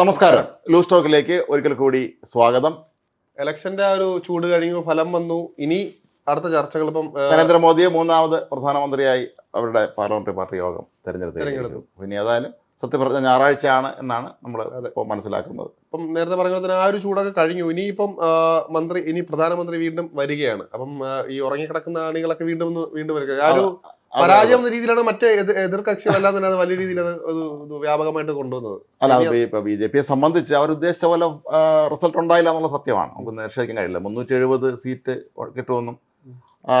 നമസ്കാരം. ലൂസ് ടോക്കിലേക്ക് ഒരിക്കൽ കൂടി സ്വാഗതം. ഇലക്ഷന്റെ ആ ഒരു ചൂട് കഴിഞ്ഞു ഫലം വന്നു. ഇനി അടുത്ത ചർച്ചകൾ ഇപ്പം നരേന്ദ്രമോദിയെ മൂന്നാമത് പ്രധാനമന്ത്രിയായി അവരുടെ പാർലമെന്ററി പാർട്ടി യോഗം തെരഞ്ഞെടുത്തു ഇനി പിന്നെ ഏതായാലും സത്യപ്രതിജ്ഞ ഞായറാഴ്ചയാണ് എന്നാണ് നമ്മൾ. ഇപ്പോൾ മനസ്സിലാക്കുന്നത്. ഇപ്പം നേരത്തെ പറഞ്ഞ പോലെ ആ ഒരു ചൂടൊക്കെ കഴിഞ്ഞു. ഇനിയിപ്പം മന്ത്രി ഇനി പ്രധാനമന്ത്രി വീണ്ടും വരികയാണ്. അപ്പം ഈ ഉറങ്ങിക്കിടക്കുന്ന ആണികളൊക്കെ വീണ്ടും വീണ്ടും വരിക. ആ ഒരു പരാജയം എന്ന രീതിയിലാണ് മറ്റേ എതിർ എതിർ കക്ഷികളെല്ലാം തന്നെ അത് വലിയ രീതിയിൽ അത് വ്യാപകമായിട്ട് കൊണ്ടുവന്നത്. അല്ല ഇപ്പൊ ബി ജെ പിയെ സംബന്ധിച്ച് അവർ ഉദ്ദേശിച്ച പോലെ റിസൾട്ട് ഉണ്ടായില്ല എന്നുള്ള സത്യമാണ്. നമുക്ക് നിഷേധിക്കാൻ കഴിയില്ല. മുന്നൂറ്റി എഴുപത് സീറ്റ് കിട്ടുമെന്നും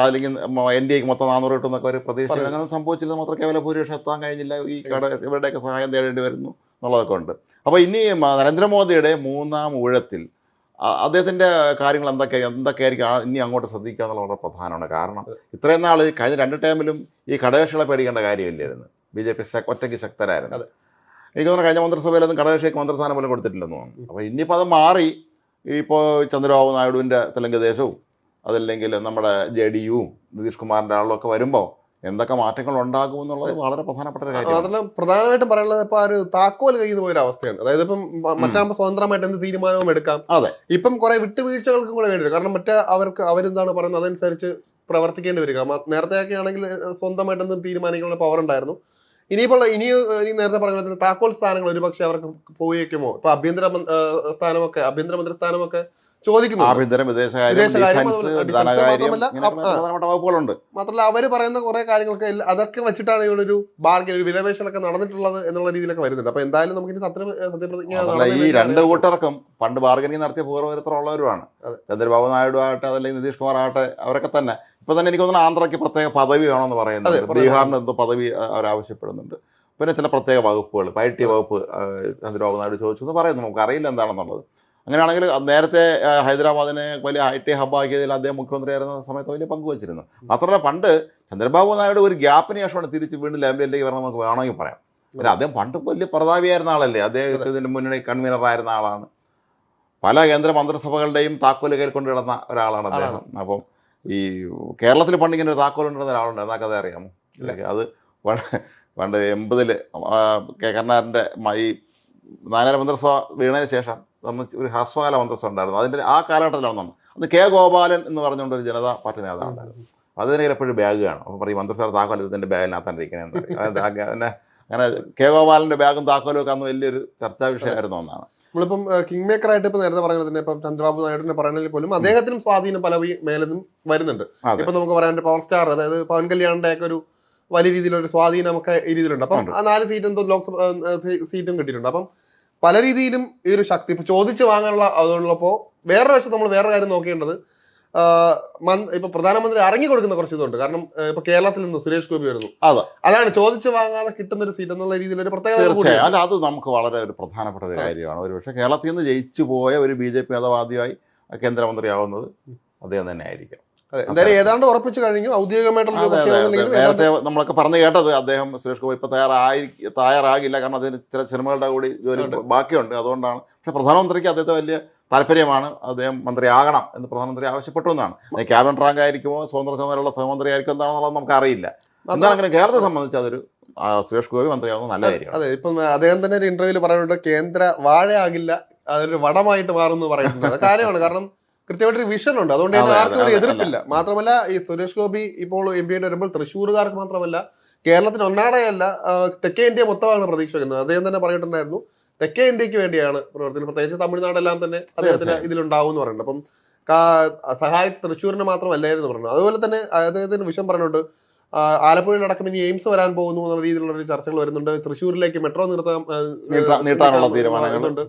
അല്ലെങ്കിൽ എൻ ഡി എക്ക് മൊത്തം നാനൂറ് കിട്ടുമെന്നൊക്കെ ഒരു പ്രതീക്ഷ. അങ്ങനെ സംഭവിച്ചില്ല മാത്രം കേവല ഭൂരിപക്ഷം എത്താൻ കഴിഞ്ഞില്ല. ഈ കട ഇവരുടെയൊക്കെ സഹായം തേടേണ്ടി വരുന്നു എന്നുള്ളതൊക്കെ ഉണ്ട്. അപ്പോൾ ഇനി നരേന്ദ്രമോദിയുടെ മൂന്നാം ഊഴത്തിൽ ആ, അദ്ദേഹത്തിന്റെ കാര്യങ്ങൾ എന്തൊക്കെ എന്തൊക്കെയായിരിക്കും ഇനി അങ്ങോട്ട് ശ്രദ്ധിക്കുക എന്നുള്ള വളരെ പ്രധാനമാണ്. കാരണം ഇത്രയും നാൾ കഴിഞ്ഞ രണ്ട് ടൈമിലും ഈ ഘടകകക്ഷികളെ പേടിക്കേണ്ട കാര്യമില്ലായിരുന്നു. ബി ജെ പി ഒറ്റയ്ക്ക് ശക്തരായിരുന്നു. അത്. എനിക്ക് തോന്നുന്നു കഴിഞ്ഞ മന്ത്രിസഭയിലൊന്നും ഘടകകക്ഷിക്ക് മന്ത്രിസ്ഥാനം പോലും കൊടുത്തിട്ടില്ലെന്ന് തോന്നുന്നു. അപ്പോൾ ഇനിയിപ്പോൾ അത് മാറി ഇപ്പോൾ ചന്ദ്രബാബു നായിഡുവിന്റെ തെലുങ്ക് ദേശവും അതല്ലെങ്കിൽ നമ്മുടെ ജെ ഡി യുവും നിതീഷ് കുമാറിന്റെ ആളും ഒക്കെ വരുമ്പോൾ എന്തൊക്കെ മാറ്റങ്ങൾ ഉണ്ടാകും എന്നുള്ളത് വളരെ പ്രധാനപ്പെട്ട ഒരു കാര്യമാണ്. മാത്രമല്ല പ്രധാനമായിട്ടും പറയാനുള്ളത് ഇപ്പൊ ഒരു താക്കോൽ കയ്യിൽ പോയൊരു പോയ അവസ്ഥയാണ്. അതായത് ഇപ്പം മറ്റാകുമ്പോൾ സ്വതന്ത്രമായിട്ട് എന്ത് തീരുമാനവും എടുക്കാം. അതെ. ഇപ്പം കുറെ വിട്ടുവീഴ്ചകൾക്കും കൂടെ വേണ്ടി വരും കാരണം മറ്റേ അവർക്ക് അവരെന്താണ് പറയുന്നത്? അതനുസരിച്ച് പ്രവർത്തിക്കേണ്ടി വരിക നേരത്തെ നേരത്തെയൊക്കെ ആണെങ്കിൽ സ്വന്തമായിട്ട് എന്തും തീരുമാനിക്കാനുള്ള പവർ ഉണ്ടായിരുന്നു. ഇനിയിപ്പോൾ ഇനി ഇനി നേരത്തെ പറഞ്ഞ താക്കോൽ സ്ഥാനങ്ങൾ ഒരുപക്ഷെ അവർക്ക് പോയേക്കുമോ? ഇപ്പൊ ആഭ്യന്തര സ്ഥാനമൊക്കെ ആഭ്യന്തരമന്ത്രി സ്ഥാനമൊക്കെ ചോദിക്കുന്നു ആഭ്യന്തര വകുപ്പുകളുണ്ട്. മാത്രമല്ല അവർ പറയുന്ന കുറെ കാര്യങ്ങളൊക്കെ അതൊക്കെ വെച്ചിട്ടാണ് ഇവിടെ ഒരു ബാർഗൻ ഒരു വിലപേശലൊക്കെ നടന്നിട്ടുള്ളത് എന്നുള്ള രീതിയിലൊക്കെ വരുന്നുണ്ട്. അപ്പൊ എന്തായാലും നമുക്ക് ഇനി സത്യ സത്യപ്രതിജ്ഞ ഈ രണ്ട്. കൂട്ടർക്കും പണ്ട് ബാർഗനിങ് നടത്തിയ പൂർവചരിത്രമുള്ളവരുമാണ് ഉള്ളവരുമാണ് ചന്ദ്രബാബു നായിഡു ആകട്ടെ അതല്ലെങ്കിൽ നിതീഷ് കുമാർ ആകട്ടെ അവരൊക്കെ തന്നെ. ഇപ്പൊ തന്നെ എനിക്ക് തോന്നുന്നു ആന്ധ്രയ്ക്ക് പ്രത്യേക പദവി വേണമെന്ന് പറയുന്നത്. ബീഹാറിന് എന്തോ പദവി അവരാവശ്യപ്പെടുന്നുണ്ട്. അവർ ആവശ്യപ്പെടുന്നുണ്ട് പിന്നെ ചില പ്രത്യേക വകുപ്പുകൾ പൈ ടി വകുപ്പ് ചന്ദ്രബാബു നായിഡു ചോദിച്ചു എന്ന് പറയുന്നു. നമുക്ക് അറിയില്ല എന്താണെന്നുള്ളത്. അങ്ങനെയാണെങ്കിൽ നേരത്തെ ഹൈദരാബാദിനെ വലിയ ഐ ടി ഹബ്ബാക്കിയതിൽ അദ്ദേഹം മുഖ്യമന്ത്രിയായിരുന്ന സമയത്ത് വലിയ പങ്കുവച്ചിരുന്നു മാത്രമല്ല പണ്ട് ചന്ദ്രബാബു നായിഡു ഒരു ഗ്യാപ്പിന് ശേഷമാണ് തിരിച്ച് വീണ്ടും ലാംബിയിലേക്ക് വരണം നമുക്ക് വേണമെങ്കിൽ പറയാം. അല്ല അദ്ദേഹം പണ്ട് വലിയ പ്രതാപിയായിരുന്ന ആളല്ലേ? അദ്ദേഹത്തിന് ഇതിന്റെ മുന്നണി കൺവീനറായിരുന്ന ആളാണ്. പല കേന്ദ്ര മന്ത്രിസഭകളുടെയും താക്കോൽ കയ്യിൽ കൊണ്ട് കിടന്ന ഒരാളാണ് അദ്ദേഹം. അപ്പം ഈ കേരളത്തിൽ പണ്ട് ഇങ്ങനെ ഒരു താക്കോൽ ഉണ്ടെന്ന ഒരാളുണ്ട്. എന്നാ കഥ അറിയാമോ. അത് പണ്ട് പണ്ട് എൺപതിൽ കെ കരുണാകരന്റെ ഈ നാനാര മന്ത്രിസഭ വീണതിന് ശേഷം അന്ന് ഒരു ഹ്രസ്വകാല മന്ത്രസ് ഉണ്ടായിരുന്നു അതിന്റെ ആ കാലഘട്ടത്തിലാണ് വന്നത്. അന്ന് കെ ഗോപാലൻ എന്ന് പറഞ്ഞുകൊണ്ട് ഒരു ജനതാ പാർട്ടി നേതാവ് ഉണ്ടായിരുന്നു. അതിന് എപ്പോഴും ബാഗ് കാണും. അപ്പോൾ പറയും മന്ത്രിസ്ഥാന താക്കോൽ ഇതിന്റെ ബാഗിനകത്താണ് എന്ന് പറയും. അങ്ങനെ അങ്ങനെ കെ ഗോപാലന്റെ ബാഗും താക്കോലും ഒക്കെ അന്ന് വലിയൊരു ചർച്ചാ വിഷയമായിരുന്നു ഒന്നാണ്. നമ്മളിപ്പം കിങ് മേക്കർ ആയിട്ട് ഇപ്പൊ നേരത്തെ പറഞ്ഞത് തന്നെ ഇപ്പം ചന്ദ്രബാബു നായിഡുവിനെ പറയുന്നതിൽ പോലും അദ്ദേഹത്തിനും സ്വാധീനം പല മേലും വരുന്നുണ്ട്. ഇപ്പം നമുക്ക് പറയാൻ പവർ സ്റ്റാർ അതായത് പവൻ കല്യാണിന്റെ ഒക്കെ ഒരു വലിയ രീതിയിലൊരു സ്വാധീനം ഒക്കെ ഈ രീതിയിലുണ്ട്. അപ്പം ആ നാല് സീറ്റ് എന്തോ ലോക്സഭ സീറ്റും കിട്ടിയിട്ടുണ്ട്. അപ്പം പല രീതിയിലും ഈ ഒരു ശക്തി ഇപ്പൊ ചോദിച്ചു വാങ്ങാനുള്ള അതുള്ളപ്പോ വേറൊരു വശത്ത് നമ്മൾ വേറെ കാര്യം നോക്കേണ്ടത് ഇപ്പൊ പ്രധാനമന്ത്രി ഇറങ്ങി കൊടുക്കുന്ന കുറച്ച് ഇതുണ്ട്. കാരണം ഇപ്പൊ കേരളത്തിൽ നിന്ന് സുരേഷ് ഗോപി വരുന്നു. അതെ. അതാണ് ചോദിച്ചു വാങ്ങാതെ കിട്ടുന്ന ഒരു സീറ്റ് എന്നുള്ള രീതിയിൽ ഒരു പ്രത്യേകത. അല്ല അത് നമുക്ക് വളരെ ഒരു പ്രധാനപ്പെട്ട ഒരു കാര്യമാണ്. ഒരു പക്ഷേ കേരളത്തിൽ നിന്ന് ജയിച്ചു പോയ ഒരു ബി ജെ പി മതവാദിയായി കേന്ദ്രമന്ത്രിയാവുന്നത് അദ്ദേഹം തന്നെ ആയിരിക്കും. എന്തായാലും ഏതാണ്ട് ഉറപ്പിച്ചു കഴിഞ്ഞു. ഔദ്യോഗികമായിട്ടുള്ള നേരത്തെ നമ്മളൊക്കെ പറഞ്ഞു കേട്ടത് അദ്ദേഹം സുരേഷ് ഗോപി ഇപ്പൊ തയ്യാറായി തയ്യാറാകില്ല. കാരണം അതിന് ചില സിനിമകളുടെ കൂടി ജോലി ബാക്കിയുണ്ട്. അതുകൊണ്ടാണ്. പക്ഷെ പ്രധാനമന്ത്രിക്ക് അദ്ദേഹത്തെ വലിയ താല്പര്യമാണ്. അദ്ദേഹം മന്ത്രിയാകണം എന്ന് പ്രധാനമന്ത്രി ആവശ്യപ്പെട്ടു എന്നാണ്. ക്യാബിനറ്റ് റാങ്ക് ആയിരിക്കുമോ സ്വതന്ത്ര സമരമുള്ള സഹമന്ത്രി ആയിരിക്കും എന്താണെന്നുള്ളത് നമുക്ക് അറിയില്ല അങ്ങനെ കേരളത്തെ സംബന്ധിച്ച് അതൊരു സുരേഷ് ഗോപി മന്ത്രിയാവുന്നത് നല്ല കാര്യം അതെ. ഇപ്പം അദ്ദേഹം തന്നെ ഒരു ഇന്റർവ്യൂവിൽ പറയുന്നുണ്ട് കേന്ദ്ര വാഴയാകില്ല അതൊരു വടമായിട്ട് മാറും എന്ന് പറയുന്നുണ്ട് അത് കാര്യമാണ്. കാരണം കൃത്യമായിട്ട് ഒരു വിഷൻ ഉണ്ട് അതുകൊണ്ട് തന്നെ ആർക്കും ഒരു എതിർപ്പില്ല. മാത്രമല്ല ഈ സുരേഷ് ഗോപി ഇപ്പോൾ എം പി ആയിട്ട് വരുമ്പോൾ തൃശ്ശൂർകാർക്ക് മാത്രമല്ല കേരളത്തിന് ഒന്നാടെയല്ല തെക്കേ ഇന്ത്യ മൊത്തമാണ് പ്രതീക്ഷ വെക്കുന്നത്. അദ്ദേഹം തന്നെ പറഞ്ഞിട്ടുണ്ടായിരുന്നു തെക്കേ ഇന്ത്യയ്ക്ക് വേണ്ടിയാണ് പ്രവർത്തനം പ്രത്യേകിച്ച് തമിഴ്നാടെല്ലാം തന്നെ അദ്ദേഹത്തിന്. ഇതിലുണ്ടാവും എന്ന് പറയുന്നുണ്ട്. അപ്പം സഹായിച്ച് തൃശ്ശൂരിന് മാത്രമല്ലായിരുന്നു പറഞ്ഞു അതുപോലെ തന്നെ അദ്ദേഹത്തിന് വിഷം പറഞ്ഞിട്ടുണ്ട്. ആലപ്പുഴയിൽ ആലപ്പുഴയിലടക്കം ഇനി എയിംസ് വരാൻ പോകുന്നു എന്നുള്ള രീതിയിലുള്ള ചർച്ചകൾ വരുന്നുണ്ട്. തൃശ്ശൂരിലേക്ക് മെട്രോ നിർത്താൻ നീട്ടാനുള്ള തീരുമാനങ്ങളുണ്ട്.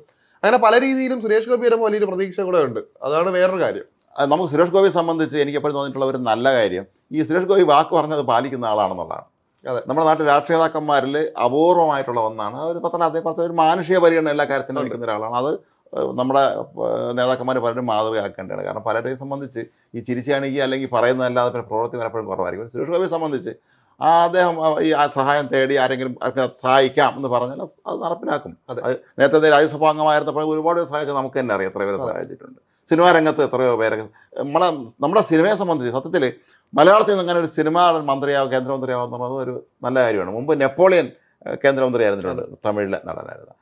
അങ്ങനെ പല രീതിയിലും സുരേഷ് ഗോപി വരുമ്പോൾ വലിയൊരു പ്രതീക്ഷ കൂടെ ഉണ്ട്. അതാണ് വേറൊരു കാര്യം. നമുക്ക് സുരേഷ് ഗോപിയെ സംബന്ധിച്ച് എനിക്ക് എപ്പോഴും തോന്നിയിട്ടുള്ള ഒരു നല്ല കാര്യം ഈ സുരേഷ് ഗോപി വാക്ക് പറഞ്ഞത് പാലിക്കുന്ന ആളാണെന്നുള്ളതാണ്. അതെ. നമ്മുടെ നാട്ടിലെ രാഷ്ട്രീയ നേതാക്കന്മാരിൽ അപൂർവമായിട്ടുള്ള ഒന്നാണ്. അവർ പത്രം അതേ പറഞ്ഞ ഒരു മാനുഷിക പരിഗണന എല്ലാ കാര്യത്തിനും. എടുക്കുന്ന ഒരാളാണ്. അത് നമ്മുടെ നേതാക്കന്മാർ പലരും മാതൃകയാക്കേണ്ടതാണ്. കാരണം പലരെയും സംബന്ധിച്ച് ഈ ചിരിച്ചാണെങ്കിൽ അല്ലെങ്കിൽ പറയുന്നതല്ലാതെ പിന്നെ പ്രവൃത്തി പലപ്പോഴും കുറവായിരിക്കും. സുരേഷ് ഗോപിയെ സംബന്ധിച്ച് അദ്ദേഹം ഈ ആ സഹായം തേടി ആരെങ്കിലും സഹായിക്കാം എന്ന് പറഞ്ഞാൽ അത് നടപ്പിലാക്കും. അതെ. നേരത്തെ രാജ്യസഭാ അംഗമായിരുന്നപ്പോൾ ഒരുപാട് സഹായിച്ചു നമുക്ക് തന്നെ അറിയാം എത്ര പേരെ സഹായിച്ചിട്ടുണ്ട്. സിനിമാ രംഗത്ത് എത്രയോ പേരൊക്കെ. നമ്മളെ നമ്മുടെ സിനിമയെ സംബന്ധിച്ച് സത്യത്തിൽ മലയാളത്തിൽ നിന്ന് അങ്ങനെ ഒരു സിനിമാ മന്ത്രിയാവും കേന്ദ്രമന്ത്രിയാവും എന്നുള്ളത് ഒരു നല്ല കാര്യമാണ്. മുമ്പ് നെപ്പോളിയൻ കേന്ദ്രമന്ത്രിയായിരുന്നിട്ടുണ്ട്. തമിഴിലെ നടനായിരുന്നു.